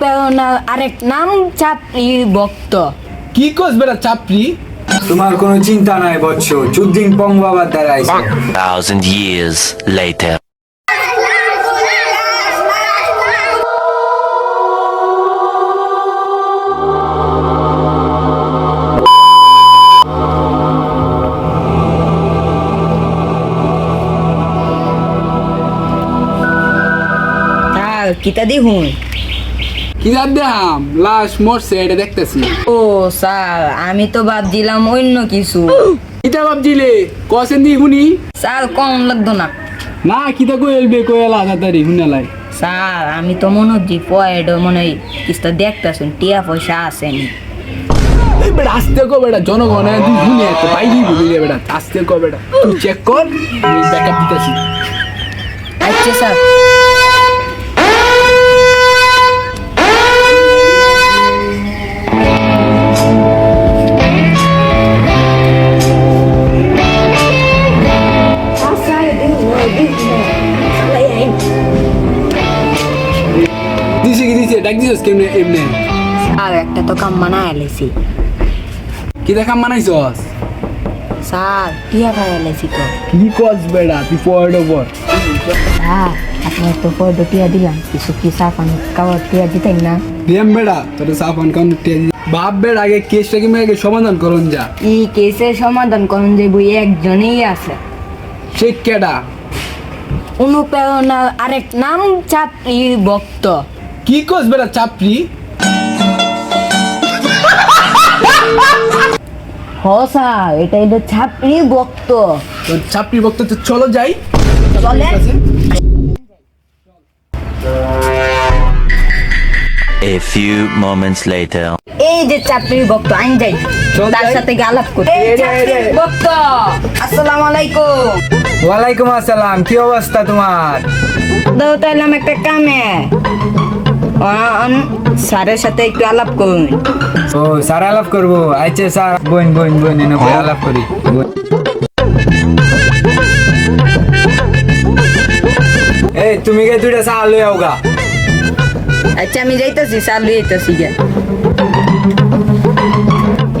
প্রেরণার আরেক নাম চাপড়ি ভক্ত কি কস বেটা চাপড়ি? তোমার কোনো চিন্তা নাই বৎস। চুদ্দিন পং বাবার দ্বারা আইছে thousand years later. কিতা দেখুন কি জান দেহাম? লাশ মরছে এটা দেখতেছি। ও স্যার আমি তো ভাবছিলাম অন্য কিছু। কিতা ভাবছিলে কসেন দি শুনি। স্যার কম লাগতো না। না কিতা কই এলবে কই এলা তাড়াতাড়ি শুনালাই স্যার আমি তো মনে হচ্ছি পয়েড মনে হয় কিছু দেখতেছুন টিয়া পয়সা আসেনি। বেটা আস্তে কো বেটা জনগণ হ্যাঁ, তুই শুনে তো পাইলি বুঝলি রে বেটা আস্তে কো বেটা। তুই চেক কর আমি ব্যাকআপ দিতেছি। আচ্ছা স্যার। দিছে ডাক দিছস কেমনে এমনে? একটা তো কাম বানায় এলেছি কি দেখা মানাইছস স্যার টিয়া ভাই এলেছি তো? কি কস বেটা তুই ফরওয়ার্ড ওভার স্যার আপনার তো পয়েড টিয়া দিলাম কিছু কি সাফান কাওয়ার টিয়া দিতেন না? দিয়াম বেটা তোর সাফান টিয়া দি আগে কেসটা কি আগে সমাধান করুন যা। এই কেসের সমাধান করুন যে বই একজনেই আছে। সে কেডা? অনুপ্রেরণার আরেক নাম চাপড়ি ভক্ত। কি কস বেটা চাপড়ি? হ স্যার এটা এটা ছাপড়ি ভক্ত তোর চাপড়ি বক্ত তো চলো যাই। চলে? A few moments later. এই যে চাপড়ি ভক্ত আইন যাই। তার সাথে আলাপ করি। ভক্ত আসসালামু আলাইকুম। ওয়ালাইকুম আসসালাম কি অবস্থা তোমার? দাও তাইলাম একটা কামে। স্যারের সাথে একটু আলাপ করুন। ও স্যার আলাপ করব। আচ্ছা স্যার বোন বোন বোন এনে আলাপ করি। এই তুমি গে দুইটা চা লই আওগা আচ্ছা আমি যাইতাছি চা লই যাইতাছি গে।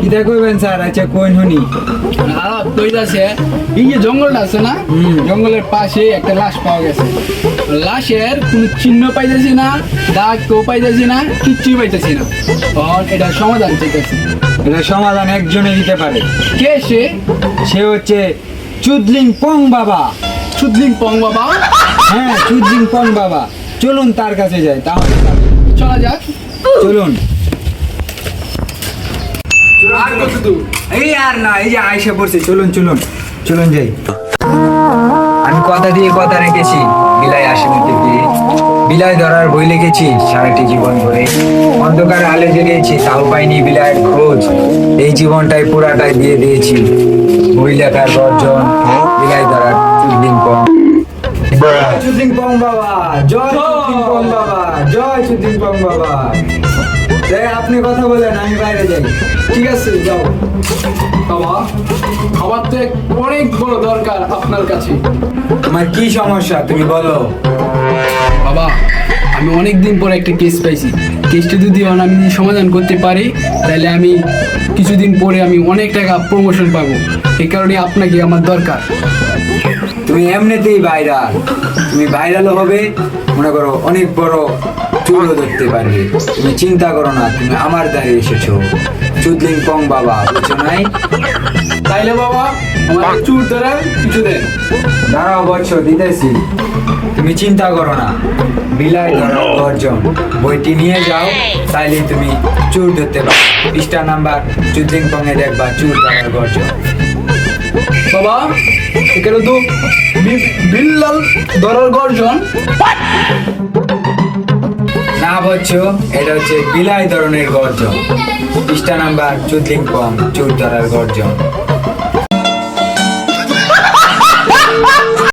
কিটা কইবেন স্যার আচ্ছা কোন শুনি। আর কইতাছে এই যে জঙ্গলটা আছে না জঙ্গলের পাশে একটা লাশ পাওয়া গেছে। লাশের কোনো চিহ্ন পাইতেছি না দাগ কেউ পাইতেছি না কিচ্ছুই পাইতেছি না। তখন এটা সমাধান চাইতেছি। এটা সমাধান একজনে দিতে পারে। কে সে? সে হচ্ছে চুদলিং পং বাবা। চুদলিং পং বাবা? হ্যাঁ চুদলিং পং বাবা। চলুন তার কাছে যাই তাহলে চলা যাক। চলুন। আর কত দূর? এই আর না এই যে আয়সা পড়ছে চলুন চলুন চলুন যাই। আমি কথা দিয়ে কথা রেখেছি বিলাই আসিমিতে দিয়ে বিলাই ধরার বই লিখেছি সারাটি জীবন ধরে। অন্ধকার আলে জেগেছি তাও পাইনি বিলাইয়ের খোঁজ। এই জীবনটাই পুরাটাই দিয়ে দিয়েছি। বই লেখার গর্জন বিলাই ধরার চুদ্দিন পং চুদ্দিন পং বাবা জয় চুদ্দিন পং বাবা জয় চুদ্দিন পং বাবা। যাই আপনি কথা বলেন আমি বাইরে যাই। ঠিক আছে যাও। বাবা আমার তো অনেক বড় দরকার আপনার কাছে। তোমার কি সমস্যা তুমি বলো। বাবা আমি অনেক দিন পর একটা কেস পাইছি। কেসটা যদি আমি সমাধান করতে পারি তাহলে আমি কিছুদিন পরে আমি অনেক টাকা প্রমোশন পাবো। এই কারণে আপনাকে আমার দরকার। তুমি এমনিতেই ভাইরাল তুমি ভাইরালও হবে মনে করো অনেক বড় চুলও ধরতে পারবে তুমি চিন্তা করো না তুমি আমার দ্বারে এসেছ। চুদলিং পং বাবা বুঝছ নাই? তাইলে বাবা আমার চুর ধরার কিছু দেন। দাঁড়াও বচ্চ দিতেছি। তুমি চিন্তা করো না বিলাই ধরো অর্জন বইটি নিয়ে যাও তাইলে তুমি চুর ধরতে পারো। পৃষ্ঠা নাম্বার চুদলিং পং এ দেখবা চুর ধরার গর্জন। বাবা এখানে তো বিল্লাল ধরার গর্জন। বচ্চ এটা হচ্ছে বিলাই ধরনের গর্জন। পৃষ্ঠা নাম্বার চুদলিং কম চুর ধরার গর্জন।